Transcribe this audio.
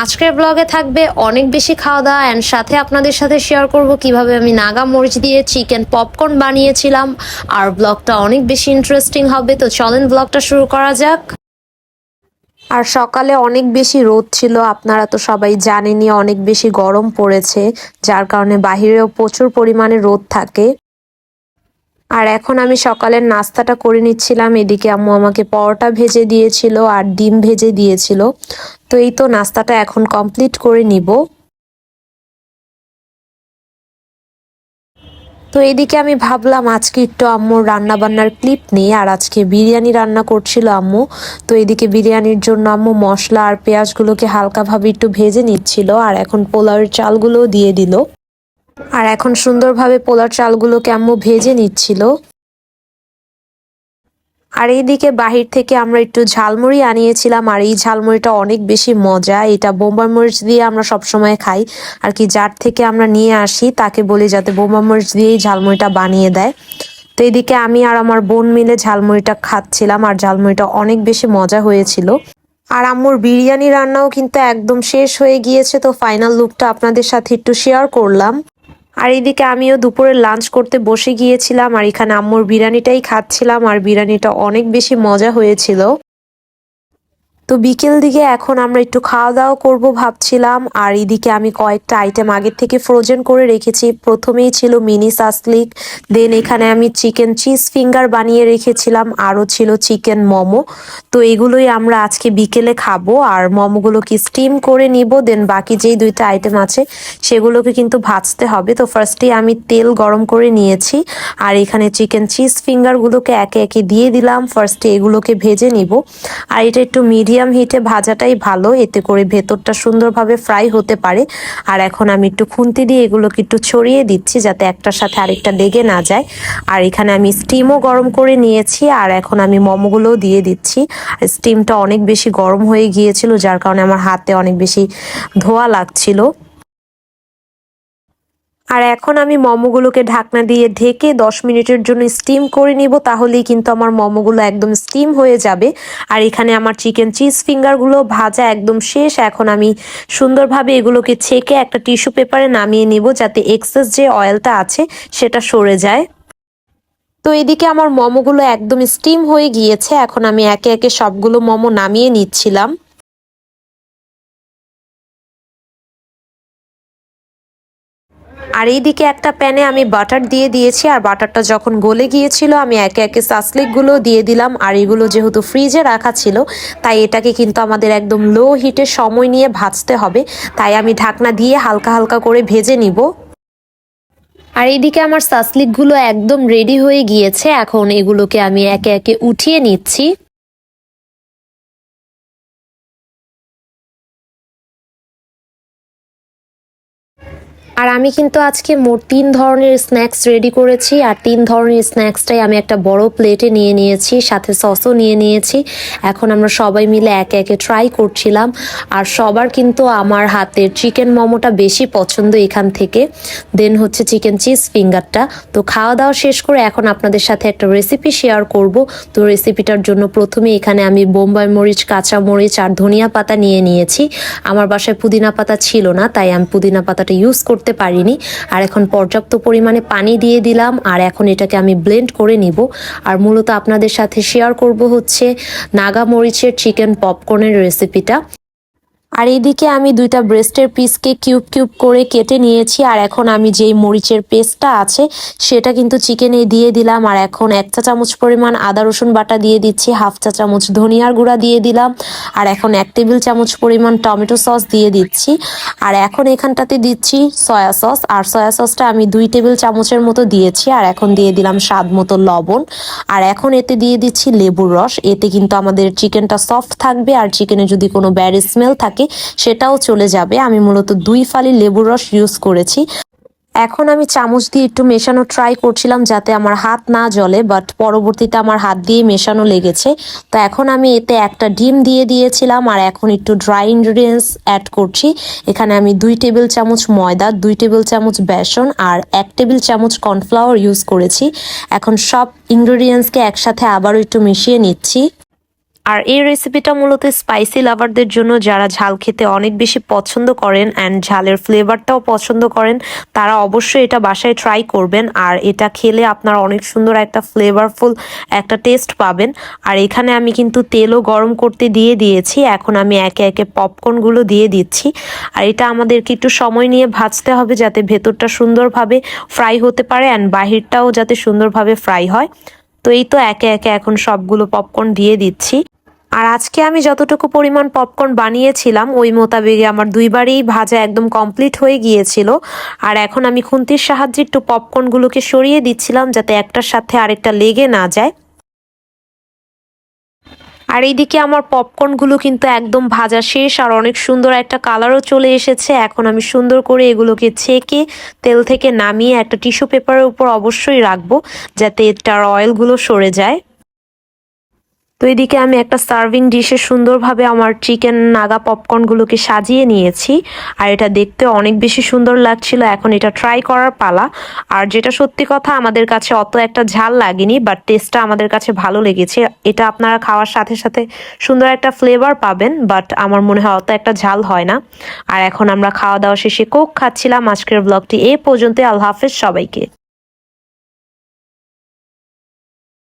আজকের ব্লগে থাকবে অনেক বেশি খাওয়া দাওয়া অ্যান্ড সাথে আপনাদের সাথে শেয়ার করব কীভাবে আমি নাগা মরিচ দিয়ে চিকেন পপকর্ন বানিয়েছিলাম। আর ব্লগটা অনেক বেশি ইন্টারেস্টিং হবে, তো চলেন ব্লগটা শুরু করা যাক। আর সকালে অনেক বেশি রোদ ছিল, আপনারা তো সবাই জানেনই অনেক বেশি গরম পড়েছে, যার কারণে বাহিরেও প্রচুর পরিমাণে রোদ থাকে। আর এখন আমি সকালের নাস্তাটা করে নিচ্ছিলাম। এদিকে আম্মু আমাকে পরোটা ভেজে দিয়েছিল আর ডিম ভেজে দিয়েছিল। তো এই তো নাস্তাটা এখন কমপ্লিট করে নিব। তো এদিকে আমি ভাবলাম, আজকে একটু আম্মুর রান্না বান্নার ক্লিপ নিই আর আজকে বিরিয়ানি রান্না করছিল আম্মু। তো এদিকে বিরিয়ানির জন্য আম্মু মশলা আর পেঁয়াজগুলোকে হালকাভাবে একটু ভেজে নিচ্ছিল আর এখন পোলাওয়ের চালগুলোও দিয়ে দিল। আর এখন সুন্দরভাবে পোলার চালগুলোকে আম্মু ভেজে নিচ্ছিল। আর এইদিকে বাহির থেকে আমরা একটু ঝালমুড়ি আনিয়েছিলাম, আর এই ঝালমুড়িটা অনেক বেশি মজা। এটা বোম্বার মরিচ দিয়ে আমরা সবসময় খাই, আর কি যার থেকে আমরা নিয়ে আসি তাকে বলি যাতে বোম্বার মরিচ দিয়েই ঝালমুড়িটা বানিয়ে দেয়। তো এদিকে আমি আর আমার বোন মিলে ঝালমুড়িটা খাচ্ছিলাম, আর ঝালমুড়িটা অনেক বেশি মজা হয়েছিল। আর আম্মুর বিরিয়ানি রান্নাও কিন্তু একদম শেষ হয়ে গিয়েছে, তো ফাইনাল লুকটা আপনাদের সাথে একটু শেয়ার করলাম। আর এইদিকে আমিও দুপুরে লাঞ্চ করতে বসে গিয়েছিলাম, আর এখানে আম্মুর বিরিয়ানিটাই খাচ্ছিলাম, আর বিরিয়ানিটা অনেক বেশি মজা হয়েছিল। তো বিকেল দিকে এখন আমরা একটু খাওয়া দাওয়া করব ভাবছিলাম। আর এদিকে আমি কয়েকটা আইটেম আগের থেকে ফ্রোজেন করে রেখেছি। প্রথমেই ছিল মিনি সাসলিক দেন এখানে আমি চিকেন চিজ ফিঙ্গার বানিয়ে রেখেছিলাম, আরও ছিল চিকেন মোমো। তো এগুলোই আমরা আজকে বিকেলে খাব, আর মোমোগুলোকে স্টিম করে নিব দেন বাকি যেই দুইটা আইটেম আছে, সেগুলোকে কিন্তু ভাজতে হবে। তো ফার্স্টে আমি তেল গরম করে নিয়েছি, আর এখানে চিকেন চিজ ফিঙ্গারগুলোকে একে একে দিয়ে দিলাম। ফার্স্টে এগুলোকে ভেজে নিব। আর এটা একটু মিডিয়াম হিটে ভাজাটাই ভালো। এতে করে ভেতরটা সুন্দরভাবে ফ্রাই হতে পারে। আর এখন আমি একটু খুন্তি দিয়ে এগুলোকে একটু ছড়িয়ে দিচ্ছি যাতে একটার সাথে আরেকটা লেগে না যায়। আর এখানে আমি স্টিমও গরম করে নিয়েছি। আর এখন আমি মোমোগুলোও দিয়ে দিচ্ছি। স্টিমটা অনেক বেশি গরম হয়ে গিয়েছিল, যার কারণে আমার হাতে অনেক বেশি ধোয়া লাগছিল। আর এখন আমি মোমোগুলোকে ঢাকনা দিয়ে ঢেকে দশ মিনিটের জন্য স্টিম করে নিব, তাহলেই কিন্তু আমার মোমোগুলো একদম স্টিম হয়ে যাবে। আর এখানে আমার চিকেন চিজ ফিঙ্গারগুলো ভাজা একদম শেষ। এখন আমি সুন্দরভাবে এগুলোকে ছেঁকে একটা টিস্যু পেপারে নামিয়ে নিব, যাতে এক্সেস যে অয়েলটা আছে সেটা সরে যায়। তো এদিকে আমার মোমোগুলো একদম স্টিম হয়ে গিয়েছে। এখন আমি একে একে সবগুলো মোমো নামিয়ে নিচ্ছিলাম। আর এইদিকে একটা প্যানে আমি বাটার দিয়ে দিয়েছি, আর বাটারটা যখন গলে গিয়েছিল, আমি একে একে সাসলিকগুলো দিয়ে দিলাম। আর এগুলো যেহেতু ফ্রিজে রাখা ছিল, তাই এটাকে কিন্তু আমাদের একদম লো হিটে সময় নিয়ে ভাজতে হবে। তাই আমি ঢাকনা দিয়ে হালকা হালকা করে ভেজে নিব। আর এইদিকে আমার সাসলিকগুলো একদম রেডি হয়ে গিয়েছে। এখন এগুলোকে আমি একে একে উঠিয়ে নিচ্ছি। আর আমি কিন্তু আজকে মোট তিন ধরনের স্ন্যাক্স রেডি করেছি, আর তিন ধরনের স্ন্যাক্সটাই আমি একটা বড় প্লেটে নিয়ে নিয়েছি, সাথে সসও নিয়ে নিয়েছি। এখন আমরা সবাই মিলে একে একে ট্রাই করছিলাম, আর সবার কিন্তু আমার হাতের চিকেন মোমোটা বেশি পছন্দ এখান থেকে। দেন হচ্ছে চিকেন চিজ ফিঙ্গারটা তো খাওয়া দাওয়া শেষ করে এখন আপনাদের সাথে একটা রেসিপি শেয়ার করব। তো রেসিপিটার জন্য প্রথমে এখানে আমি বোম্বাই মরিচ, কাঁচা মরিচ আর ধনিয়া পাতা নিয়ে নিয়েছি। আমার বাসায় পুদিনা পাতা ছিল না, তাই আমি পুদিনা পাতাটা ইউজ করতে পারিনি। আর এখন পর্যাপ্ত পরিমাণে পানি দিয়ে দিলাম। আর এখন এটাকে আমি ব্লেন্ড করে নিব। আর মূলত আপনাদের সাথে শেয়ার করব হচ্ছে নাগা মরিচের চিকেন পপকর্নের রেসিপিটা আর এদিকে আমি দুইটা ব্রেস্টের পিসকে কিউব কিউব করে কেটে নিয়েছি, আর এখন আমি যেই মরিচের পেস্টটা আছে, সেটা কিন্তু চিকেনে দিয়ে দিলাম, আর এখন এক চা চামচ পরিমাণ আদা, রসুন বাটা দিয়ে দিচ্ছি, হাফ চা চামচ ধনিয়ার গুঁড়া দিয়ে দিলাম, আর এখন এক টেবিল চামচ পরিমাণ টমেটো সস দিয়ে দিচ্ছি, আর এখন এখানটাতে দিচ্ছি সয়া সস আর সয়া সসটা আমি দুই টেবিল চামচের মতো দিয়েছি, আর এখন দিয়ে দিলাম স্বাদ মতো লবণ, আর এখন এতে দিয়ে দিচ্ছি লেবুর রস, এতে কিন্তু আমাদের চিকেনটা সফট থাকবে, আর চিকেনে যদি কোনো ব্যাড স্মেল থাকে সেটাও চলে যাবে। আমি মূলত দুই ফালি লেবুর রস ইউজ করেছি। এখন আমি চামচ দিয়ে একটু মেশানো ট্রাই করছিলাম যাতে আমার হাত না জলে বাট পরবর্তীতে আমার হাত দিয়ে মেশানো লেগেছে। তো এখন আমি এতে একটা ডিম দিয়ে দিয়েছিলাম আর এখন একটু ড্রাই ইনগ্রিডিয়েন্টস অ্যাড করছি। এখানে আমি দুই টেবিল চামচ ময়দা, দুই টেবিল চামচ বেসন আর এক টেবিল চামচ কর্নফ্লাওয়ার ইউজ করেছি। এখন সব ইনগ্রিডিয়েন্টসকে একসাথে আবারও একটু মিশিয়ে নিচ্ছি। আর এই রেসিপিটা মূলত স্পাইসি লাভারদের জন্য যারা ঝাল খেতে অনেক বেশি পছন্দ করেন অ্যান্ড ঝালের ফ্লেভারটাও পছন্দ করেন, তারা অবশ্যই এটা বাসায় ট্রাই করবেন। আর এটা খেলে আপনার অনেক সুন্দর একটা ফ্লেভারফুল একটা টেস্ট পাবেন। আর এখানে আমি কিন্তু তেলও গরম করতে দিয়ে দিয়েছি। এখন আমি একে একে পপকর্নগুলো দিয়ে দিচ্ছি। আর এটা আমাদেরকে একটু সময় নিয়ে ভাজতে হবে যাতে ভেতরটা সুন্দরভাবে ফ্রাই হতে পারে অ্যান্ড বাহিরটাও যাতে সুন্দরভাবে ফ্রাই হয়। তো এই তো একে একে এখন সবগুলো পপকর্ন দিয়ে দিচ্ছি। আর আজকে আমি যতটুকু পরিমাণ পপকর্ন বানিয়েছিলাম, ওই মোতাবেকে আমার দুইবারই ভাজা একদম কমপ্লিট হয়ে গিয়েছিল। আর এখন আমি খুন্তির সাহায্যে একটু পপকর্নগুলোকে সরিয়ে দিচ্ছিলাম যাতে একটার সাথে আরেকটা লেগে না যায়। আর এইদিকে আমার পপকর্নগুলো কিন্তু একদম ভাজা শেষ, আর অনেক সুন্দর একটা কালারও চলে এসেছে। এখন আমি সুন্দর করে এগুলোকে ছেঁকে তেল থেকে নামিয়ে একটা টিস্যু পেপারের উপর অবশ্যই রাখব, যাতে এটার অয়েলগুলো সরে যায়। তো এদিকে আমি একটা সার্ভিং ডিশে সুন্দরভাবে আমার চিকেন নাগা পপকর্নগুলোকে সাজিয়ে নিয়েছি। আর এটা দেখতে অনেক বেশি সুন্দর লাগছিল। এখন এটা ট্রাই করার পালা। আর যেটা সত্যি কথা, আমাদের কাছে অত একটা ঝাল লাগেনি বাট টেস্টটা আমাদের কাছে ভালো লেগেছে। এটা আপনারা খাওয়ার সাথে সাথে সুন্দর একটা ফ্লেভার পাবেন বাট আমার মনে হয় অত একটা ঝাল হয় না। আর এখন আমরা খাওয়া দাওয়া শেষে কোক খাচ্ছিলাম। আজকের ব্লগটি এ পর্যন্ত আল্লাহ হাফেজ সবাইকে।